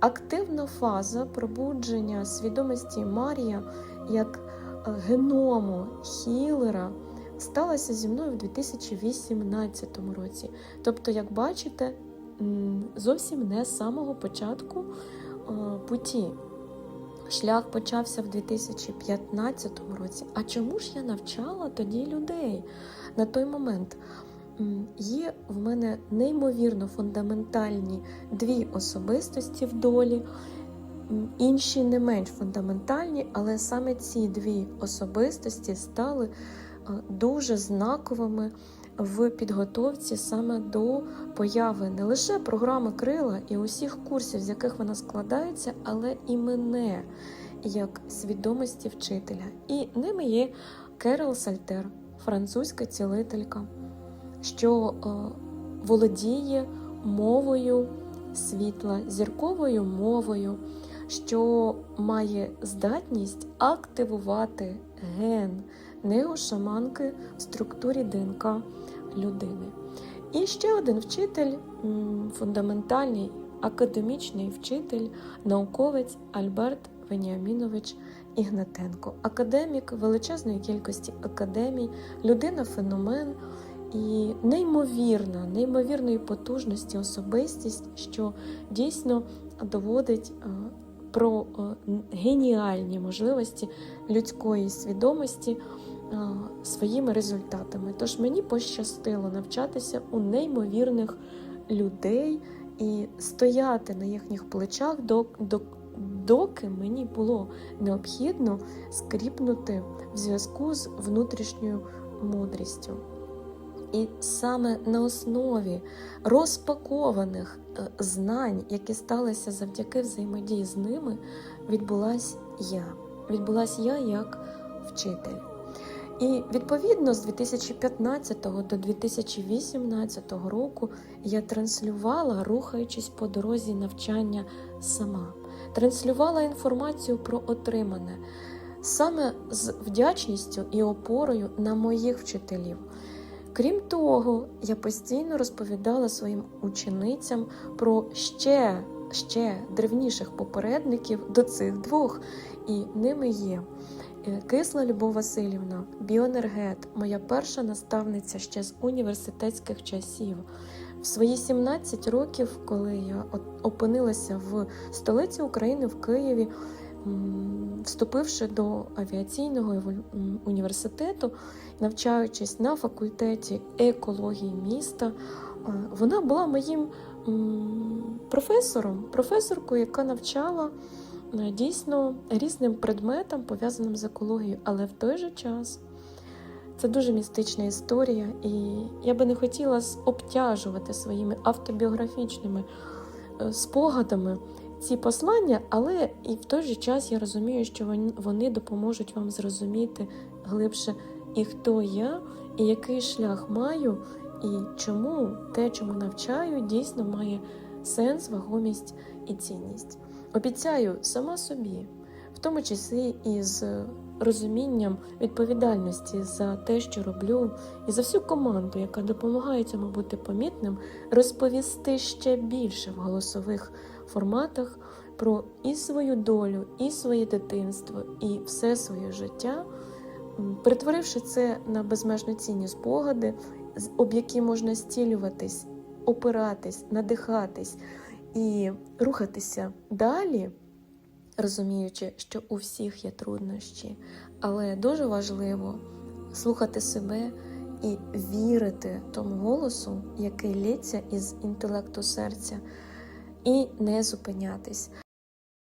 активна фаза пробудження свідомості Марія як е, геному хілера сталася зі мною в 2018 році. Тобто, як бачите, зовсім не з самого початку е, путі. Шлях почався в 2015 році. А чому ж я навчала тоді людей на той момент? Є в мене неймовірно фундаментальні дві особистості в долі, інші не менш фундаментальні, але саме ці дві особистості стали е, дуже знаковими в підготовці саме до появи не лише програми крила і усіх курсів, з яких вона складається, але і мене як свідомості вчителя. І ними є Керол Сальтер, французька цілителька, що е, володіє мовою світла, зірковою мовою, що має здатність активувати ген неошаманки в структурі ДНК людини. І ще один вчитель, фундаментальний академічний вчитель, науковець Альберт Веніамінович Ігнатенко, академік величезної кількості академій, людина-феномен і неймовірна, неймовірної потужності особистість, що дійсно доводить е, про е, геніальні можливості людської свідомості е, своїми результатами. Тож мені пощастило навчатися у неймовірних людей і стояти на їхніх плечах, до, до, доки мені було необхідно скріпнути в зв'язку з внутрішньою мудрістю. І саме на основі розпакованих е, знань, які сталися завдяки взаємодії з ними, відбулась я. Відбулась я як вчитель. І відповідно з 2015 до 2018 року я транслювала, рухаючись по дорозі навчання сама, транслювала інформацію про отримане саме з вдячністю і опорою на моїх вчителів. Крім того, я постійно розповідала своїм ученицям про ще, ще древніших попередників до цих двох, і ними є е, Кисла Любов Васильівна, біоенергет, моя перша наставниця ще з університетських часів. В свої 17 років, коли я опинилася в столиці України в Києві, вступивши до авіаційного університету, навчаючись на факультеті екології міста, е, вона була моїм професором, професоркою, яка навчала е, дійсно різним предметам, пов'язаним з екологією, але в той же час. Це дуже містична історія, і я би не хотіла обтяжувати своїми автобіографічними е, спогадами ці послання, але і в той же час я розумію, що вони допоможуть вам зрозуміти глибше і хто я, і який шлях маю, і чому те, чому навчаю, дійсно має сенс, вагомість і цінність. Обіцяю сама собі, в тому числі і з розумінням відповідальності за те, що роблю, і за всю команду, яка допомагає цьому бути помітним, розповісти ще більше в голосових форматах про і свою долю, і своє дитинство, і все своє життя, перетворивши це на безмежно цінні спогади, об які можна стілюватись, опиратись, надихатись і рухатися далі, розуміючи, що у всіх є труднощі, але дуже важливо слухати себе і вірити тому голосу, який лється із інтелекту серця, і не зупинятись.